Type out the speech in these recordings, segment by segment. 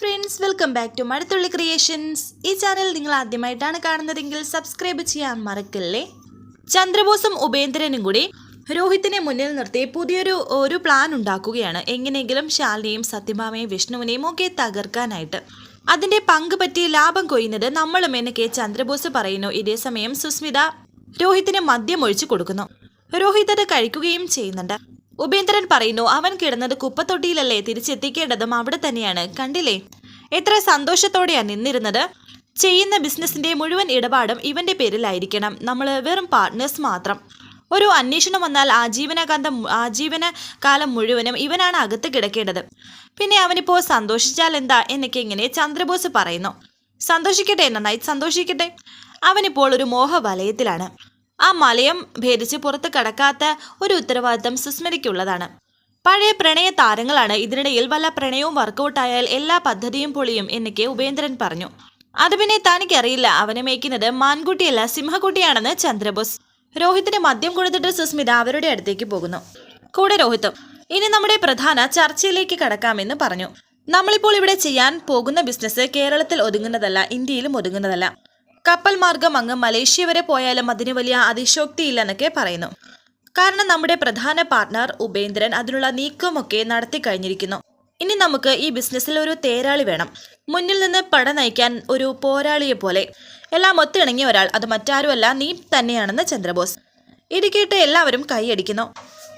Friends welcome back to Mazhathulli creations ഈ channel നിങ്ങൾ ആദ്യമായിട്ടാണ് കാണുന്നതെങ്കിൽ സബ്സ്ക്രൈബ് ചെയ്യാൻ മറക്കല്ലേ? ചന്ദ്രബോസും ഉപേന്ദ്രനും കൂടി രോഹിത്തിനെ മുന്നിൽ നിർത്തി പുതിയൊരു ഒരു പ്ലാൻ ഉണ്ടാക്കുകയാണ്. എങ്ങനെയെങ്കിലും ശാലിനെയും സത്യഭാമയും വിഷ്ണുവിനെയും ഒക്കെ തകർക്കാനായിട്ട്. അതിന്റെ പങ്ക് പറ്റി ലാഭം കൊയ്യുന്നത് നമ്മളും എന്നൊക്കെ ചന്ദ്രബോസ് പറയുന്നു. ഇതേസമയം സുസ്മിത രോഹിത്തിന് മദ്യം ഒഴിച്ചു കൊടുക്കുന്നു. രോഹിത് അത് കഴിക്കുകയും ചെയ്യുന്നുണ്ട്. ഉപേന്ദ്രൻ പറയുന്നു അവൻ കിടന്നത് കുപ്പത്തൊട്ടിയിലല്ലേ തിരിച്ചെത്തിക്കേണ്ടതും അവിടെ തന്നെയാണ്. കണ്ടില്ലേ? എത്ര സന്തോഷത്തോടെയാ നിന്നിരുന്നത്. ചെയ്യുന്ന ബിസിനസിന്റെ മുഴുവൻ ഇടപാടും ഇവന്റെ പേരിലായിരിക്കണം. നമ്മൾ വെറും പാർട്ട്നേഴ്സ് മാത്രം. ഒരു അന്വേഷണം വന്നാൽ ആജീവനകാന്തം ആജീവന കാലം മുഴുവനും ഇവനാണ് അകത്ത് കിടക്കേണ്ടത്. പിന്നെ അവനിപ്പോ സന്തോഷിച്ചാൽ എന്താ എന്നൊക്കെ ഇങ്ങനെ ചന്ദ്രബോസ് പറയുന്നു. സന്തോഷിക്കട്ടെ നന്നായി സന്തോഷിക്കട്ടെ. അവനിപ്പോൾ ഒരു മോഹവലയത്തിലാണ്. ആ മലയം ഭേദിച്ച് പുറത്ത് കടക്കാത്ത ഒരു ഉത്തരവാദിത്തം സുസ്മരിക്കുള്ളതാണ് പഴയ പ്രണയ താരങ്ങളാണ് ഇതിനിടയിൽ വല്ല പ്രണയവും വർക്കൗട്ടായാൽ എല്ലാ പദ്ധതിയും പൊളിയും എന്നൊക്കെ ഉപേന്ദ്രൻ പറഞ്ഞു. അത് പിന്നെ തനിക്കറിയില്ല. അവനെ മേയ്ക്കുന്നത് മാൻകുട്ടിയല്ല സിംഹക്കുട്ടിയാണെന്ന് ചന്ദ്രബോസ്. രോഹിത്തിന് മദ്യം കൊടുത്തിട്ട് സുസ്മിത അവരുടെ അടുത്തേക്ക് പോകുന്നു. കൂടെ രോഹിത്തും ഇനി നമ്മുടെ പ്രധാന ചർച്ചയിലേക്ക് കടക്കാമെന്ന് പറഞ്ഞു. നമ്മളിപ്പോൾ ഇവിടെ ചെയ്യാൻ പോകുന്ന ബിസിനസ് കേരളത്തിൽ ഒതുങ്ങുന്നതല്ല ഇന്ത്യയിലും ഒതുങ്ങുന്നതല്ല. കപ്പൽ മാർഗം അങ്ങ് മലേഷ്യ വരെ പോയാലും അതിന് വലിയ അതിശോക്തിയില്ലെന്നൊക്കെ പറയുന്നു. കാരണം നമ്മുടെ പ്രധാന പാർട്ട്ണർ ഉപേന്ദ്രൻ അതിനുള്ള നീക്കമൊക്കെ നടത്തി കഴിഞ്ഞിരിക്കുന്നു. ഇനി നമുക്ക് ഈ ബിസിനസ്സിൽ ഒരു തേരാളി വേണം. മുന്നിൽ നിന്ന് പട നയിക്കാൻ ഒരു പോരാളിയെ പോലെ. എല്ലാം ഒത്തിണങ്ങിയ ഒരാൾ അത് മറ്റാരുമല്ല നീ തന്നെയാണെന്ന് ചന്ദ്രബോസ്. ഇത് കേട്ട് എല്ലാവരും കൈയടിക്കുന്നു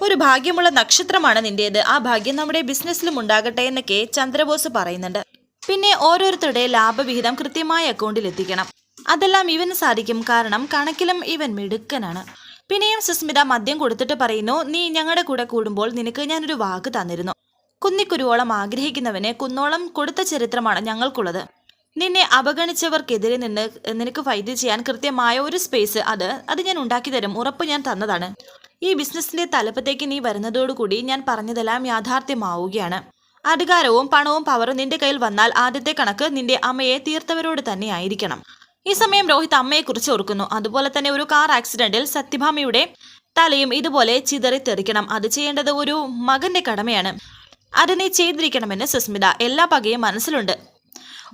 ഒരു ഭാഗ്യമുള്ള നക്ഷത്രമാണ് നിന്റേത്. ആ ഭാഗ്യം നമ്മുടെ ബിസിനസ്സിലും ഉണ്ടാകട്ടെ എന്നൊക്കെ ചന്ദ്രബോസ് പറയുന്നുണ്ട്. പിന്നെ ഓരോരുത്തരുടെ ലാഭവിഹിതം കൃത്യമായ അക്കൗണ്ടിൽ എത്തിക്കണം. അതെല്ലാം ഇവന് സാധിക്കും. കാരണം കണക്കിലും ഇവൻ മിടുക്കനാണ്. പിന്നെയും സുസ്മിത മദ്യം കൊടുത്തിട്ട് പറയുന്നു നീ ഞങ്ങളുടെ കൂടെ കൂടുമ്പോൾ നിനക്ക് ഞാനൊരു വാക്ക് തന്നിരുന്നു. കുന്നിക്കുരുവോളം ആഗ്രഹിക്കുന്നവനെ കുന്നോളം കൊടുത്ത ചരിത്രമാണ് ഞങ്ങൾക്കുള്ളത്. നിന്നെ അവഗണിച്ചവർക്കെതിരെ നിന്ന് നിനക്ക് ഫൈറ്റ് ചെയ്യാൻ കൃത്യമായ ഒരു സ്പേസ് അത് അത് ഞാൻ ഉണ്ടാക്കി തരും. ഉറപ്പ് ഞാൻ തന്നതാണ്. ഈ ബിസിനസ്സിന്റെ തലപ്പത്തേക്ക് നീ വരുന്നതോടുകൂടി ഞാൻ പറഞ്ഞതെല്ലാം യാഥാർത്ഥ്യമാവുകയാണ്. അധികാരവും പണവും പവറും നിന്റെ കയ്യിൽ വന്നാൽ ആദ്യത്തെ കണക്ക് നിന്റെ അമ്മയെ തീർത്തവരോട് തന്നെ ആയിരിക്കണം. ഈ സമയം രോഹിത് അമ്മയെക്കുറിച്ച് ഓർക്കുന്നു. അതുപോലെ തന്നെ ഒരു കാർ ആക്സിഡന്റിൽ സത്യഭാമയുടെ തലയും ഇതുപോലെ ചിതറി തെറിക്കണം. അത് ചെയ്യേണ്ടത് ഒരു മകന്റെ കടമയാണ്. അത് നീ ചെയ്തിരിക്കണമെന്ന് സുസ്മിത എല്ലാ പകയും മനസ്സിലുണ്ട്.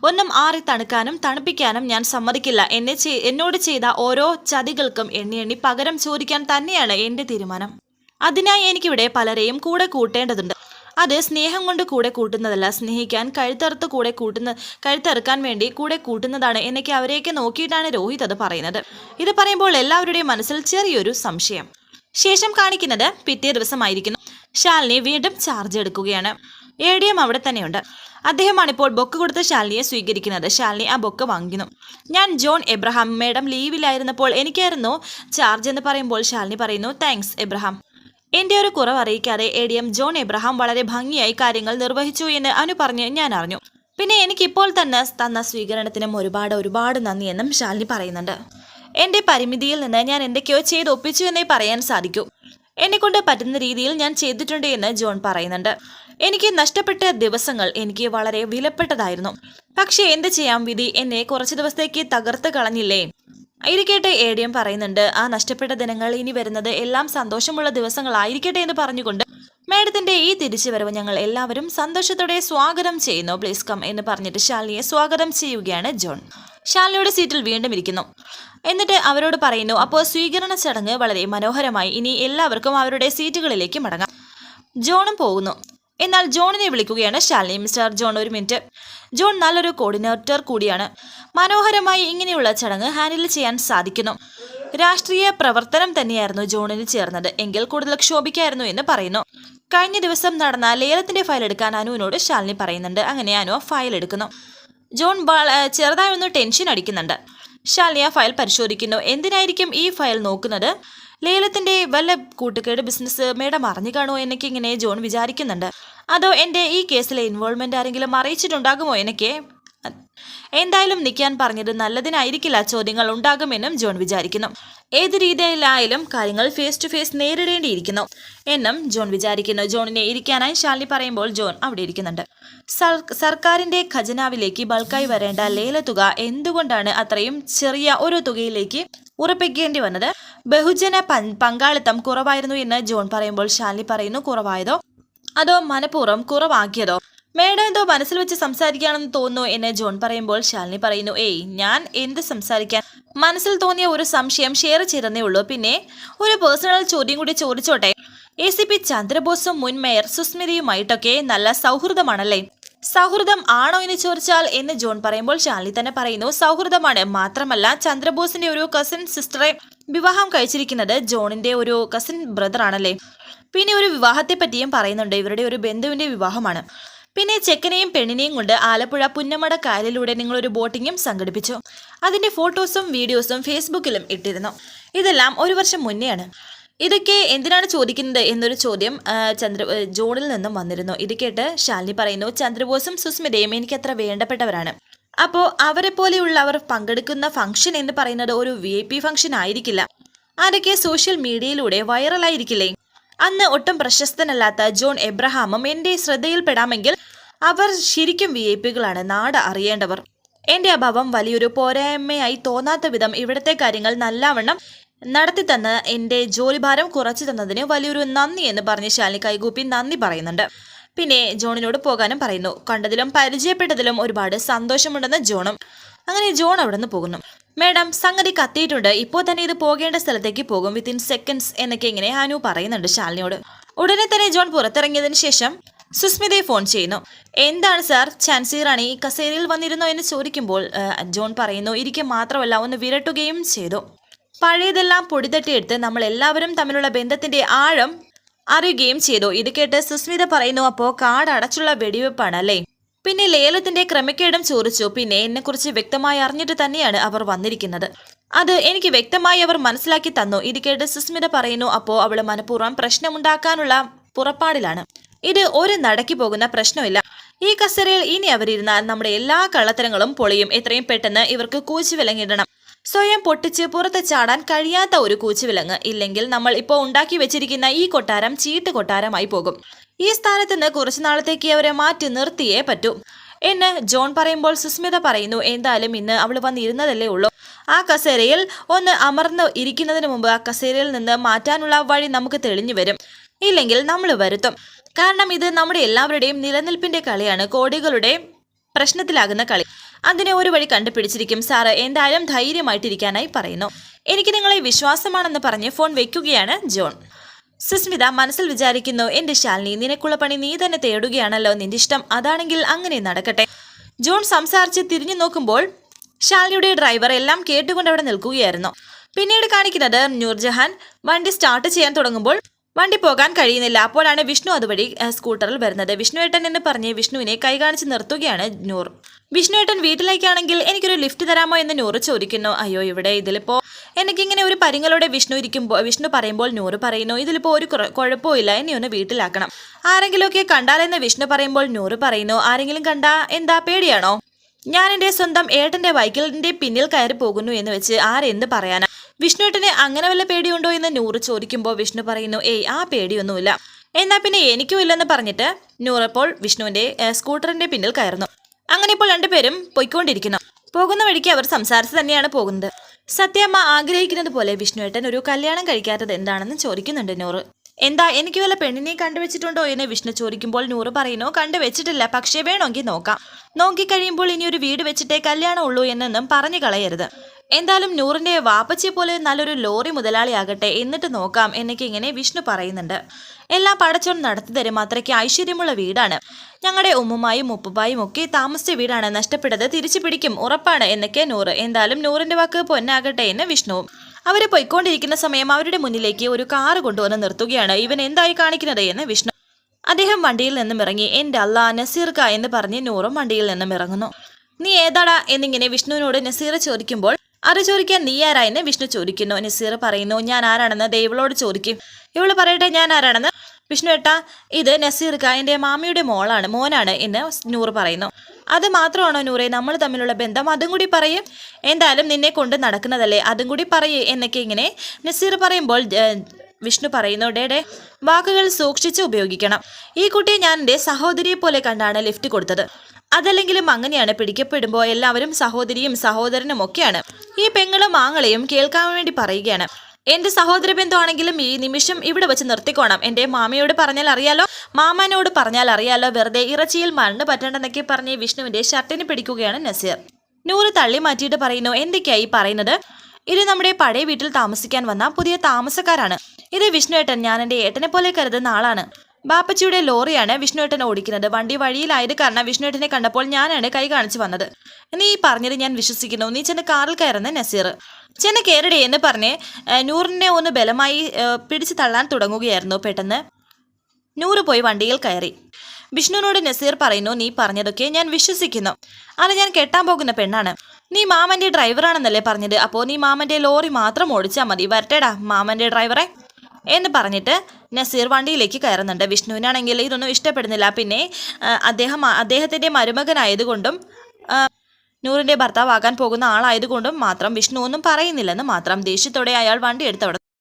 ഒന്നും ആറി തണുക്കാനും തണുപ്പിക്കാനും ഞാൻ സമ്മതിക്കില്ല. എന്നെ എന്നോട് ചെയ്ത ഓരോ ചതികൾക്കും എണ്ണി എണ്ണി പകരം ചോദിക്കാൻ തന്നെയാണ് എന്റെ തീരുമാനം. അതിനായി എനിക്കിവിടെ പലരെയും കൂടെ കൂട്ടേണ്ടതുണ്ട്. അത് സ്നേഹം കൊണ്ട് കൂടെ കൂട്ടുന്നതല്ല. സ്നേഹിക്കാൻ കഴുത്തറുത്ത് കൂടെ കൂട്ടുന്ന കഴുത്തറുക്കാൻ വേണ്ടി കൂടെ കൂട്ടുന്നതാണ് എന്നൊക്കെ അവരെയൊക്കെ നോക്കിയിട്ടാണ് രോഹിത് അത് പറയുന്നത്. ഇത് പറയുമ്പോൾ എല്ലാവരുടെയും മനസ്സിൽ ചെറിയൊരു സംശയം. ശേഷം കാണിക്കുന്നത് പിറ്റേ ദിവസമായിരിക്കുന്നു. ശാലിനി വീണ്ടും ചാർജ് എടുക്കുകയാണ്. എ ഡി എം അവിടെ തന്നെയുണ്ട്. അദ്ദേഹമാണ് ഇപ്പോൾ ബൊക്ക് കൊടുത്ത് ശാലിനിയെ സ്വീകരിക്കുന്നത്. ശാലിനി ആ ബൊക്ക് വാങ്ങിക്കുന്നു. ഞാൻ ജോൺ എബ്രഹാം മേഡം ലീവിലായിരുന്നപ്പോൾ എനിക്കായിരുന്നു ചാർജ് എന്ന് പറയുമ്പോൾ ശാലിനി പറയുന്നു താങ്ക്സ് എബ്രഹാം. എന്റെ ഒരു കുറവ് അറിയിക്കാതെ A D M John Abraham വളരെ ഭംഗിയായി കാര്യങ്ങൾ നിർവഹിച്ചു എന്ന് അനു പറഞ്ഞ് ഞാൻ അറിഞ്ഞു. പിന്നെ എനിക്കിപ്പോൾ തന്നെ തന്ന സ്വീകരണത്തിനും ഒരുപാട് ഒരുപാട് നന്ദിയെന്നും ശാലിനി പറയുന്നുണ്ട്. എന്റെ പരിമിതിയിൽ നിന്ന് ഞാൻ എന്തൊക്കെയോ ചെയ്ത് ഒപ്പിച്ചു എന്നേ പറയാൻ സാധിക്കൂ. എന്നെ കൊണ്ട് പറ്റുന്ന രീതിയിൽ ഞാൻ ചെയ്തിട്ടുണ്ട് എന്ന് ജോൺ പറയുന്നുണ്ട്. എനിക്ക് നഷ്ടപ്പെട്ട ദിവസങ്ങൾ എനിക്ക് വളരെ വിലപ്പെട്ടതായിരുന്നു. പക്ഷേ എന്ത് ചെയ്യാം വിധി എന്നെ കുറച്ച് ദിവസത്തേക്ക് തകർത്ത് കളഞ്ഞില്ലേ? ഇരിക്കട്ടെ എ ഡി എം പറയുന്നുണ്ട്. ആ നഷ്ടപ്പെട്ട ദിനങ്ങൾ ഇനി വരുന്നത് എല്ലാം സന്തോഷമുള്ള ദിവസങ്ങളായിരിക്കട്ടെ എന്ന് പറഞ്ഞുകൊണ്ട് മേഡത്തിന്റെ ഈ തിരിച്ചുവരവ് ഞങ്ങൾ എല്ലാവരും സന്തോഷത്തോടെ സ്വാഗതം ചെയ്യുന്നു. പ്ലീസ് കം എന്ന് പറഞ്ഞിട്ട് ശാലിനിയെ സ്വാഗതം ചെയ്യുകയാണ് ജോൺ. ശാലിനിയുടെ സീറ്റിൽ വീണ്ടും ഇരിക്കുന്നു. എന്നിട്ട് അവരോട് പറയുന്നു അപ്പോൾ സ്വീകരണ ചടങ്ങ് വളരെ മനോഹരമായി ഇനി എല്ലാവർക്കും അവരുടെ സീറ്റുകളിലേക്ക് മടങ്ങാം. ജോണും പോകുന്നു. എന്നാൽ ജോണിനെ വിളിക്കുകയാണ് ശാലിനി. മിസ്റ്റർ ജോൺ ഒരു മിനിറ്റ്. ജോൺ നല്ലൊരു കോർഡിനേറ്റർ കൂടിയാണ്. മനോഹരമായി ഇങ്ങനെയുള്ള ചടങ്ങ് ഹാൻഡിൽ ചെയ്യാൻ സാധിക്കുന്നു. രാഷ്ട്രീയ പ്രവർത്തനം തന്നെയായിരുന്നു ജോണിന് ചേർന്നത്. എങ്കിൽ കൂടുതൽ ക്ഷോഭിക്കായിരുന്നു എന്ന് പറയുന്നു. കഴിഞ്ഞ ദിവസം നടന്ന ലേലത്തിന്റെ ഫയൽ എടുക്കാൻ അനുവിനോട് ശാലിനി പറയുന്നുണ്ട്. അങ്ങനെ അനു ഫയൽ എടുക്കുന്നു. ജോൺ ചെറുതായി ഒന്ന് ടെൻഷൻ അടിക്കുന്നുണ്ട്. ശാലിനി ആ ഫയൽ പരിശോധിക്കുന്നു. എന്തിനായിരിക്കും ഈ ഫയൽ നോക്കുന്നത്? ലേലത്തിന്റെ വല്ല കൂട്ടുകേട് ബിസിനസ് മേഡം അറിഞ്ഞു കാണുമോ എന്നൊക്കെ ഇങ്ങനെ ജോൺ വിചാരിക്കുന്നുണ്ട്. അതോ എന്റെ ഈ കേസിലെ ഇൻവോൾവ്മെന്റ് ആരെങ്കിലും അറിയിച്ചിട്ടുണ്ടാകുമോ എന്നൊക്കെ? എന്തായാലും നിൽക്കാൻ പറഞ്ഞത് നല്ലതിനായിരിക്കില്ല ചോദ്യങ്ങൾ ഉണ്ടാകുമെന്നും ജോൺ വിചാരിക്കുന്നു. ഏത് രീതിയിലായാലും കാര്യങ്ങൾ ഫേസ് ടു ഫേസ് നേരിടേണ്ടിയിരിക്കുന്നു എന്നും ജോൺ വിചാരിക്കുന്നു. ജോണിനെ ഇരിക്കാനായി ശാലിനി പറയുമ്പോൾ ജോൺ അവിടെ ഇരിക്കുന്നുണ്ട്. സർ- സർക്കാരിന്റെ ഖജനാവിലേക്ക് ബൾക്കായി വരേണ്ട ലേലത്തുക എന്തുകൊണ്ടാണ് അത്രയും ചെറിയ ഒരു തുകയിലേക്ക് ഉറപ്പിക്കേണ്ടി വന്നത്. ബഹുജന പങ്കാളിത്തം കുറവായിരുന്നു എന്ന് ജോൺ പറയുമ്പോൾ ഷാലി പറയുന്നു കുറവായതോ? അതോ മനഃപൂർവം കുറവാക്കിയതോ? മേഡം എന്തോ മനസ്സിൽ വെച്ച് സംസാരിക്കുകയാണെന്ന് തോന്നുന്നു എന്ന് ജോൺ പറയുമ്പോൾ ശാലിനി പറയുന്നു ഏയ് ഞാൻ എന്ത് സംസാരിക്കാൻ? മനസ്സിൽ തോന്നിയ ഒരു സംശയം ഷെയർ ചെയ്തെന്നേ ഉള്ളൂ. പിന്നെ ഒരു പേഴ്സണൽ ചോദ്യം കൂടി ചോദിച്ചോട്ടെ? എ സി പി ചന്ദ്രബോസും മുൻ മേയർ സുസ്മിതയുമായിട്ടൊക്കെ നല്ല സൗഹൃദമാണല്ലേ? സൗഹൃദം ആണോ എന്ന് ചോദിച്ചാൽ എന്ന് ജോൺ പറയുമ്പോൾ ശാലിനി തന്നെ പറയുന്നു. സൗഹൃദമാണ്. മാത്രമല്ല ചന്ദ്രബോസിന്റെ ഒരു കസിൻ സിസ്റ്ററെ വിവാഹം കഴിച്ചിരിക്കുന്നത് ജോണിന്റെ ഒരു കസിൻ ബ്രദർ ആണല്ലേ? പിന്നെ ഒരു വിവാഹത്തെ പറ്റിയും പറയുന്നുണ്ട്. ഇവരുടെ ഒരു ബന്ധുവിന്റെ വിവാഹമാണ്. പിന്നെ ചെക്കനെയും പെണ്ണിനെയും കൊണ്ട് ആലപ്പുഴ പുന്നമട കായലിലൂടെ നിങ്ങളൊരു ബോട്ടിങ്ങും സംഘടിപ്പിച്ചു. അതിന്റെ ഫോട്ടോസും വീഡിയോസും ഫേസ്ബുക്കിലും ഇട്ടിരുന്നു. ഇതെല്ലാം ഒരു വർഷം മുന്നെയാണ്. ഇതൊക്കെ എന്തിനാണ് ചോദിക്കുന്നത് എന്നൊരു ചോദ്യം ചന്ദ്ര ജോണിൽ നിന്നും വന്നിരുന്നു. ഇത് കേട്ട് ശാലിനി പറയുന്നു ചന്ദ്രബോസും സുസ്മിതയും എനിക്ക് അത്ര വേണ്ടപ്പെട്ടവരാണ്. അപ്പോൾ അവരെ പോലെയുള്ളവർ പങ്കെടുക്കുന്ന ഫംഗ്ഷൻ എന്ന് പറയുന്നത് ഒരു വി ഐ പി ഫംഗ്ഷൻ ആയിരിക്കില്ല. അതൊക്കെ സോഷ്യൽ മീഡിയയിലൂടെ വൈറലായിരിക്കില്ലേ? അന്ന് ഒട്ടും പ്രശസ്തനല്ലാത്ത ജോൺ എബ്രഹാമും എന്റെ ശ്രദ്ധയിൽപ്പെടാമെങ്കിൽ അവർ ശരിക്കും വി ഐ പികളാണ് നാട് അറിയേണ്ടവർ. എന്റെ അഭാവം വലിയൊരു പോരായ്മയായി തോന്നാത്ത വിധം ഇവിടുത്തെ കാര്യങ്ങൾ നല്ലവണ്ണം നടത്തി തന്ന് എന്റെ ജോലിഭാരം കുറച്ചു തന്നതിന് വലിയൊരു നന്ദി എന്ന് പറഞ്ഞ് ശാലിനി കൈകൂപ്പി നന്ദി പറയുന്നുണ്ട്. പിന്നെ ജോണിനോട് പോകാനും പറയുന്നു. കണ്ടതിലും പരിചയപ്പെട്ടതിലും ഒരുപാട് സന്തോഷമുണ്ടെന്ന് ജോണും. അങ്ങനെ ജോൺ അവിടെ നിന്ന് പോകുന്നു. മേഡം സംഗതി കത്തിയിട്ടുണ്ട്. ഇപ്പോൾ തന്നെ ഇത് പോകേണ്ട സ്ഥലത്തേക്ക് പോകും. വിത്തിൻ സെക്കൻഡ്സ് എന്നൊക്കെ ഇങ്ങനെ അനു പറയുന്നുണ്ട് ശാലിനിയോട്. ഉടനെ തന്നെ ജോൺ പുറത്തിറങ്ങിയതിന് ശേഷം സുസ്മിതയെ ഫോൺ ചെയ്യുന്നു. എന്താണ് സാർ? ചാൻസി റാണി കസേരയിൽ വന്നിരുന്നോ എന്ന് ചോദിക്കുമ്പോൾ ജോൺ പറയുന്നു ഇരിക്കെ മാത്രമല്ല ഒന്ന് വിരട്ടുകയും ചെയ്തു. പഴയതെല്ലാം പൊടിതട്ടിയെടുത്ത് നമ്മൾ എല്ലാവരും തമ്മിലുള്ള ബന്ധത്തിന്റെ ആഴം അറിയുകയും ചെയ്തു. ഇത് കേട്ട് സുസ്മിത പറയുന്നു അപ്പോ കാട് അടച്ചുള്ള വെടിവെപ്പാണ് അല്ലേ പിന്നെ ലേലത്തിന്റെ ക്രമക്കേടും ചോദിച്ചു. പിന്നെ എന്നെക്കുറിച്ച് വ്യക്തമായി അറിഞ്ഞിട്ട് തന്നെയാണ് അവർ വന്നിരിക്കുന്നത്. അത് എനിക്ക് വ്യക്തമായി അവർ മനസ്സിലാക്കി തന്നു. ഇത് കേട്ട് സുസ്മിത പറയുന്നു അപ്പോ അവൾ മനഃപൂർവം പ്രശ്നമുണ്ടാക്കാനുള്ള പുറപ്പാടിലാണ്. ഇത് ഒരു നടക്കി പോകുന്ന പ്രശ്നമില്ല. ഈ കസേരയിൽ ഇനി അവരിരുന്നാൽ നമ്മുടെ എല്ലാ കള്ളത്തരങ്ങളും പൊളിയും. എത്രയും പെട്ടെന്ന് ഇവർക്ക് കൂച്ചുവിലങ്ങിടണം സ്വയം പൊട്ടിച്ച് പുറത്ത് ചാടാൻ കഴിയാത്ത ഒരു കൂച്ചുവിലങ്ങ്. ഇല്ലെങ്കിൽ നമ്മൾ ഇപ്പോൾ ഉണ്ടാക്കി വെച്ചിരിക്കുന്ന ഈ കൊട്ടാരം ചീട്ട് കൊട്ടാരമായി പോകും. ഈ സ്ഥാനത്ത് നിന്ന് കുറച്ചു നാളത്തേക്ക് അവരെ മാറ്റി നിർത്തിയേ പറ്റൂ. എന്ന് ജോൺ പറയുമ്പോൾ സുസ്മിത പറയുന്നു എന്തായാലും ഇന്ന് അവൾ വന്നിരുന്നതല്ലേ ഉള്ളൂ. ആ കസേരയിൽ ഒന്ന് അമർന്ന് ഇരിക്കുന്നതിന് മുമ്പ് ആ കസേരയിൽ നിന്ന് മാറ്റാനുള്ള വഴി നമുക്ക് തെളിഞ്ഞു വരും. ഇല്ലെങ്കിൽ നമ്മൾ വരുത്തും. കാരണം ഇത് നമ്മുടെ എല്ലാവരുടെയും നിലനിൽപ്പിന്റെ കളിയാണ്. കോടികളുടെ പ്രശ്നത്തിലാകുന്ന കളി. അതിനെ ഒരു വഴി കണ്ടുപിടിച്ചിരിക്കും. സാറ് എന്തായാലും ധൈര്യമായിട്ടിരിക്കാനായി പറയുന്നു. എനിക്ക് നിങ്ങളെ വിശ്വാസമാണെന്ന് പറഞ്ഞ് ഫോൺ വെക്കുകയാണ് ജോൺ. സുസ്മിത മനസ്സിൽ വിചാരിക്കുന്നു എന്റെ ശാലിനി നിനക്കുള്ള പണി നീ തന്നെ തേടുകയാണല്ലോ. നിന്റെ ഇഷ്ടം അതാണെങ്കിൽ അങ്ങനെ നടക്കട്ടെ. ജോൺ സംസാരിച്ച് തിരിഞ്ഞു നോക്കുമ്പോൾ ശാലിനിയുടെ ഡ്രൈവർ എല്ലാം കേട്ടുകൊണ്ട് അവിടെ നിൽക്കുകയായിരുന്നു. പിന്നീട് കാണിക്കുന്നത് നൂർജഹാൻ വണ്ടി സ്റ്റാർട്ട് ചെയ്യാൻ തുടങ്ങുമ്പോൾ വണ്ടി പോകാൻ കഴിയുന്നില്ല. അപ്പോഴാണ് വിഷ്ണു അതുവഴി സ്കൂട്ടറിൽ വരുന്നത്. വിഷ്ണുവേട്ടൻ എന്ന് പറഞ്ഞ് വിഷ്ണുവിനെ കൈകാണിച്ച് നിർത്തുകയാണ് നൂർ. വിഷ്ണുവേട്ടൻ വീട്ടിലേക്കാണെങ്കിൽ എനിക്കൊരു ലിഫ്റ്റ് തരാമോ എന്ന് നൂറ് ചോദിക്കുന്നു. അയ്യോ ഇവിടെ ഇതിലിപ്പോ എനിക്കിങ്ങനെ ഒരു പരിങ്ങളോടെ വിഷ്ണു ഇരിക്കുമ്പോൾ വിഷ്ണു പറയുമ്പോൾ നൂറ് പറയുന്നു ഇതിലിപ്പോ ഒരു കുഴപ്പമില്ല എന്നെ ഒന്ന് വീട്ടിലാക്കണം. ആരെങ്കിലുമൊക്കെ കണ്ടാലെന്ന് വിഷ്ണു പറയുമ്പോൾ നൂറ് പറയുന്നു ആരെങ്കിലും കണ്ടാ എന്താ പേടിയാണോ? ഞാൻ എന്റെ സ്വന്തം ഏട്ടന്റെ ബൈക്കിന്റെ പിന്നിൽ കയറി പോകുന്നു എന്ന് വെച്ച് ആരെന്ത് പറയാനാ? വിഷ്ണുവേട്ടന് അങ്ങനെ വല്ല പേടിയുണ്ടോ എന്ന് നൂറ് ചോദിക്കുമ്പോൾ വിഷ്ണു പറയുന്നു ഏയ് ആ പേടിയൊന്നുമില്ല. എന്നാൽ പിന്നെ എനിക്കും ഇല്ലെന്ന് പറഞ്ഞിട്ട് നൂറപ്പോൾ വിഷ്ണുവിന്റെ സ്കൂട്ടറിന്റെ പിന്നിൽ കയറുന്നു. അങ്ങനെ ഇപ്പോൾ രണ്ടുപേരും പൊയ്ക്കൊണ്ടിരിക്കുന്നു. പോകുന്ന വഴിക്ക് അവർ സംസാരിച്ച് തന്നെയാണ് പോകുന്നത്. സത്യമ്മ ആഗ്രഹിക്കുന്നത് പോലെ വിഷ്ണുവേട്ടൻ ഒരു കല്യാണം കഴിക്കാത്തത് എന്താണെന്ന് ചോദിക്കുന്നുണ്ട് നൂറ്. എന്താ എനിക്ക് വല്ല പെണ്ണിനെ കണ്ടുവച്ചിട്ടുണ്ടോ? എന്ന് വിഷ്ണു ചോദിക്കുമ്പോൾ നൂറ് പറയുന്നു കണ്ടുവച്ചിട്ടില്ല പക്ഷേ വേണമെങ്കിൽ നോക്കാം. നോക്കിക്കഴിയുമ്പോൾ ഇനി ഒരു വീട് വെച്ചിട്ടേ കല്യാണം ഉള്ളൂ എന്നൊന്നും പറഞ്ഞു കളയരുത്. എന്തായാലും നൂറിന്റെ വാപ്പച്ചിയെ പോലെ നല്ലൊരു ലോറി മുതലാളിയാകട്ടെ എന്നിട്ട് നോക്കാം എന്നൊക്കെ ഇങ്ങനെ വിഷ്ണു പറയുന്നുണ്ട്. എല്ലാം പടച്ചോൺ നടത്തി തരും അത്രയ്ക്ക് ഐശ്വര്യമുള്ള വീടാണ്. ഞങ്ങളുടെ ഉമ്മുമായും മുപ്പുമായും ഒക്കെ താമസിച്ച വീടാണ്. നഷ്ടപ്പെട്ടത് തിരിച്ചു പിടിക്കും. ഉറപ്പാണ് എന്നൊക്കെ നൂറ്. എന്തായാലും നൂറിന്റെ വാക്ക് പൊന്നാകട്ടെ എന്ന് വിഷ്ണുവും അവർ പൊയ്ക്കൊണ്ടിരിക്കുന്ന സമയം അവരുടെ മുന്നിലേക്ക് ഒരു കാറ് കൊണ്ടുവന്ന് നിർത്തുകയാണ്. ഇവൻ എന്തായി കാണിക്കുന്നത് എന്ന് വിഷ്ണു. അദ്ദേഹം വണ്ടിയിൽ നിന്നും ഇറങ്ങി. എന്റെ അല്ല നസീർക്ക എന്ന് പറഞ്ഞ് നൂറും വണ്ടിയിൽ നിന്നും ഇറങ്ങുന്നു. നീ ഏതാടാ? എന്നിങ്ങനെ വിഷ്ണുവിനോട് നസീർ ചോദിക്കുമ്പോൾ അത് ചോദിക്കാൻ നീ ആരാ എന്ന് വിഷ്ണു ചോദിക്കുന്നു. നസീർ പറയുന്നു ഞാൻ ആരാണെന്ന് ദൈവളോട് ചോദിക്കും. ഇവൾ പറയട്ടെ ഞാൻ ആരാണെന്ന്? വിഷ്ണു ഏട്ടാ ഇത് നസീർക്ക എന്റെ മാമിയുടെ മോളാണ് മോനാണ് എന്ന് നൂർ പറയുന്നു. അത് മാത്രമാണോ നൂറെ? നമ്മൾ തമ്മിലുള്ള ബന്ധം അതും കൂടി പറയും. എന്തായാലും നിന്നെ കൊണ്ട് നടക്കുന്നതല്ലേ? അതും കൂടി പറയേ എന്നൊക്കെ ഇങ്ങനെ നസീർ പറയുമ്പോൾ വിഷ്ണു പറയുന്നു ഡേ ഡേ വാക്കുകൾ സൂക്ഷിച്ച് ഉപയോഗിക്കണം. ഈ കുട്ടിയെ ഞാൻ എന്റെ സഹോദരിയെ പോലെ കണ്ടാണ് ലിഫ്റ്റ് കൊടുത്തത്. അതല്ലെങ്കിലും അങ്ങനെയാണ് പിടിക്കപ്പെടുമ്പോൾ എല്ലാവരും സഹോദരിയും സഹോദരനും ഒക്കെയാണ്. ഈ പെങ്ങളും ആങ്ങളെയും കേൾക്കാൻ വേണ്ടി പറയുകയാണ്. എന്റെ സഹോദര ബന്ധുവാണെങ്കിലും ഈ നിമിഷം ഇവിടെ വെച്ച് നിർത്തിക്കോണം. എന്റെ മാമയോട് പറഞ്ഞാൽ അറിയാലോ? മാമാനോട് പറഞ്ഞാൽ അറിയാലോ? വെറുതെ ഇറച്ചിയിൽ മണ്ണ് പറ്റണ്ടെന്നൊക്കെ പറഞ്ഞ് വിഷ്ണുവിന്റെ ഷർട്ടിന് പിടിക്കുകയാണ് നസീർ. നൂറ് തള്ളി മാറ്റിയിട്ട് പറയുന്നു എന്തൊക്കെയായി പറയുന്നത്? ഇത് നമ്മുടെ പഴയ വീട്ടിൽ താമസിക്കാൻ വന്ന പുതിയ താമസക്കാരാണ്. ഇത് വിഷ്ണു ഏട്ടൻ ഞാൻ എന്റെ ഏട്ടനെ പോലെ കരുതുന്ന ആളാണ്. ബാപ്പച്ചിയുടെ ലോറിയാണ് വിഷ്ണുവേട്ടൻ ഓടിക്കുന്നത്. വണ്ടി വഴിയിലായത് കാരണം വിഷ്ണുവേട്ടനെ കണ്ടപ്പോൾ ഞാനാണ് കൈ കാണിച്ചു വന്നത്. നീ പറഞ്ഞത് ഞാൻ വിശ്വസിക്കുന്നു. നീ ചെന്ന് കാറിൽ കയറുന്ന നസീർ. ചെന്ന് കയറടേ എന്ന് പറഞ്ഞ് നൂറിനെ ഒന്ന് ബലമായി പിടിച്ചു തള്ളാൻ തുടങ്ങുകയായിരുന്നു പെട്ടെന്ന്. നൂറ് പോയി വണ്ടിയിൽ കയറി. വിഷ്ണുവിനോട് നസീർ പറയുന്നു നീ പറഞ്ഞതൊക്കെ ഞാൻ വിശ്വസിക്കുന്നു. അത് ഞാൻ കെട്ടാൻ പോകുന്ന പെണ്ണാണ്. നീ മാമന്റെ ഡ്രൈവറാണെന്നല്ലേ പറഞ്ഞത്. അപ്പോൾ നീ മാമന്റെ ലോറി മാത്രം ഓടിച്ചാൽ മതി. വരട്ടേടാ മാമന്റെ ഡ്രൈവറെ. എന്ന് പറഞ്ഞിട്ട് നസീർ വണ്ടിയിലേക്ക് കയറുന്നുണ്ട്. വിഷ്ണുവിനാണെങ്കിൽ ഇതൊന്നും ഇഷ്ടപ്പെടുന്നില്ല. പിന്നെ അദ്ദേഹം അദ്ദേഹത്തിന്റെ മരുമകനായതുകൊണ്ടും നൂറിന്റെ ഭർത്താവാകാൻ പോകുന്ന ആളായതുകൊണ്ടും മാത്രം വിഷ്ണു ഒന്നും പറയുന്നില്ലെന്ന് മാത്രം ദേഷ്യത്തോടെ അയാൾ വണ്ടി എടുത്ത്